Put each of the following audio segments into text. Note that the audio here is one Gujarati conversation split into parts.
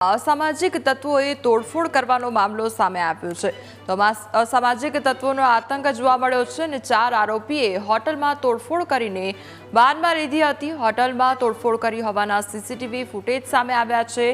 અસામાજિક તત્વોએ તોડફોડ કરવાનો મામલો સામે આવ્યો છે. તો અસામાજિક તત્વોનો આતંક જોવા મળ્યો છે અને ચાર આરોપીએ હોટલમાં તોડફોડ કરીને બાનમાં લીધી હતી. હોટલમાં તોડફોડ કરી હોવાના સીસીટીવી ફૂટેજ સામે આવ્યા છે.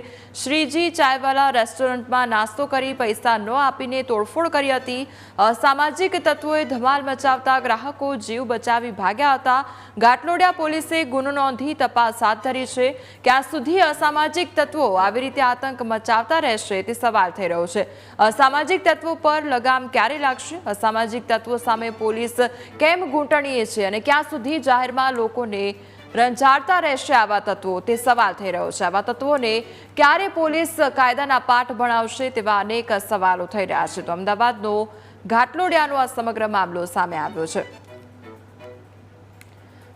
શ્રીજી ચાયવાલા રેસ્ટોરન્ટમાં નાસ્તો કરી પૈસા ન આપીને તોડફોડ કરી હતી. અસામાજિક તત્વોએ ધમાલ મચાવતા ગ્રાહકો જીવ બચાવી ભાગ્યા હતા. ઘાટલોડિયા પોલીસે ગુનો નોંધી તપાસ હાથ ધરી છે. ક્યાં સુધી અસામાજિક તત્વો આવી રીતે આતંક મચાવતા રહેશે તે સવાલ થઈ રહ્યો છે. અસામાજિક તત્વો પર લગામ ક્યારે લાગશે? અસામાજિક તત્વો સામે પોલીસ કેમ ઘૂંટણીએ છે? અને ક્યાં સુધી જાહેરમાં લોકોને રંજાડતા રહેશે આવા તત્વો? તે સવાલ થઈ રહ્યો છે. આવા તત્વોને ક્યારે પોલીસ કાયદાના પાઠ ભણાવશે તેવા અનેક સવાલો થઈ રહ્યા છે. તો અમદાવાદનો ઘાટલોડિયાનો આ સમગ્ર મામલો સામે આવ્યો છે.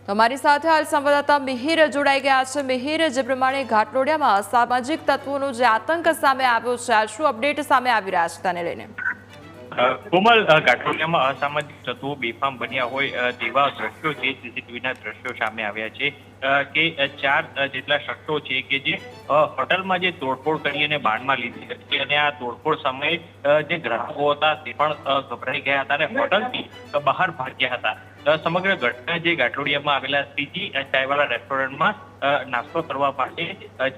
અમારી સાથે હાલ સંવાદદાતા મિહિર જોડાઈ ગયા છે. મિહિર, જે પ્રમાણે ઘાટલોડિયામાં અસામાજિક તત્વોનો જે આતંક સામે આવ્યો છે, આ શું અપડેટ સામે આવી રહ્યા છે તેને લઈને? કોમલ અ, ગાંઠોડિયામાં અસામાજિક તત્વો બેફામ બન્યા હોય તેવા દ્રશ્યો છે સીસીટીવીના દ્રશ્યો સામે આવ્યા છે કે ચાર જેટલા શખ્સો છે કે જે હોટલમાં જે તોડફોડ કરી અને બાણમાં લીધી હતી અને આ તોડફોડ સમયે જે ગ્રાહકો હતા તે પણ ગભરાઈ ગયા હતા અને હોટલથી બહાર ભાગ્યા હતા. સમગ્ર ઘટના જે ગાંઠોડિયામાં આવેલા સીજી ચાયવાલા રેસ્ટોરન્ટમાં નાસ્તો કરવા માટે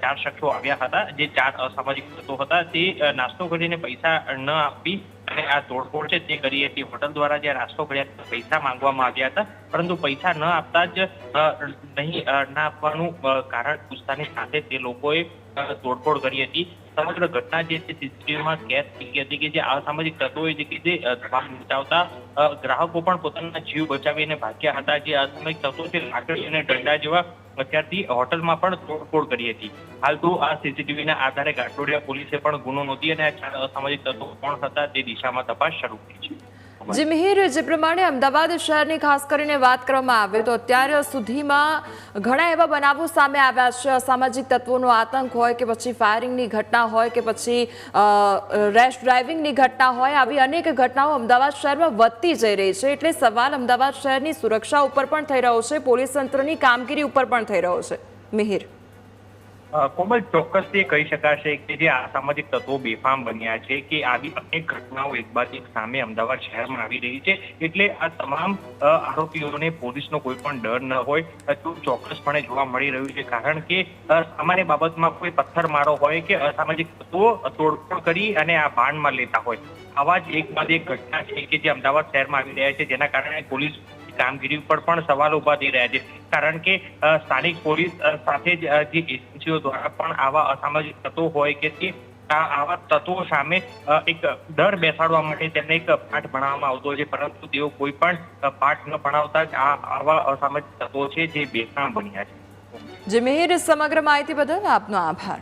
ચાર શખ્સો આવ્યા હતા. જે ચાર અસામાજિક તત્વો હતા તે નાસ્તો કરીને પૈસા ન આપી અને આ તોડફોડ છે તે કરી હતી. હોટલ દ્વારા જે રાસ્તો કર્યા પૈસા માંગવામાં આવ્યા હતા, પરંતુ પૈસા ન આપતા જ નહીં ના આપવાનું કારણ પૂછતાની સાથે તે લોકોએ તોડફોડ કરી હતી. સમગ્ર ઘટના જે છે સીસીટીવીમાં કેદ થઈ હતી કે જે અસામાજિક તત્વોએ જે કે જે ધમાલ મચાવતા ગ્રાહકો પણ પોતાના જીવ બચાવીને ભાગ્યા હતા. જે અસામાજિક તત્વો છે લાકડી અને દંડા જેવા અત્યારથી હોટલમાં પણ તોડફોડ કરી હતી. હાલ તો આ સીસીટીવીના આધારે ગાંઠોડિયા પોલીસે પણ ગુનો નોંધી અને ચાર અસામાજિક તત્વો કોણ હતા તે દિશામાં તપાસ શરૂ કરી છે. જે મિહિર, જે પ્રમાણે અમદાવાદ શહેરની ખાસ કરીને વાત કરવામાં આવે તો અત્યાર સુધીમાં ઘણા એવા બનાવો સામે આવ્યા છે. અસામાજિક તત્વોનો આતંક હોય કે પછી ફાયરિંગની ઘટના હોય કે પછી રેશ ડ્રાઇવિંગની ઘટના હોય, આવી અનેક ઘટનાઓ અમદાવાદ શહેરમાં વધતી જઈ રહી છે. એટલે સવાલ અમદાવાદ શહેરની સુરક્ષા ઉપર પણ થઈ રહ્યો છે. પોલીસ તંત્રની કામગીરી ઉપર પણ થઈ રહ્યો છે. મિહિર. કોમલ ચોક્કસથી કહી શકાશે કે જે અસામાજિક તત્વો બેફામ બન્યા છે કે આવી અનેક ઘટનાઓ એક બાદ એક સામે અમદાવાદ શહેરમાં આવી રહી છે. એટલે આ તમામ આરોપીઓને પોલીસનો કોઈ પણ ડર ન હોય, તો ચોક્કસપણે જોવા મળી રહ્યું છે. કારણ કે સામાન્ય બાબતમાં કોઈ પથ્થરમારો હોય કે અસામાજિક તત્વો તોડફોડ કરી અને આ ભાંડમાં લેતા હોય. આવા જ એક બાદ એક ઘટના છે કે જે અમદાવાદ શહેરમાં આવી રહ્યા છે. જેના કારણે પોલીસ કામગીરી ઉપર પણ સવાલ ઊભા થઈ રહ્યા છે. કારણ કે સ્થાનિક પોલીસ સાથે જ જે એજન્સીઓ દ્વારા પણ આવા અસામાજિક તત્વો હોય કે તે આવા તત્વો સામે એક ડર બેસાડવા માટે તેમને એક પાઠ ભણાવવામાં આવતો છે. પરંતુ તેઓ કોઈ પણ પાઠ ન ભણાવતા જ આવા અસામાજિક તત્વો છે જે બેફામ બન્યા છે. જે, મિહિર, સમગ્ર માહિતી બદલ આપનો આભાર.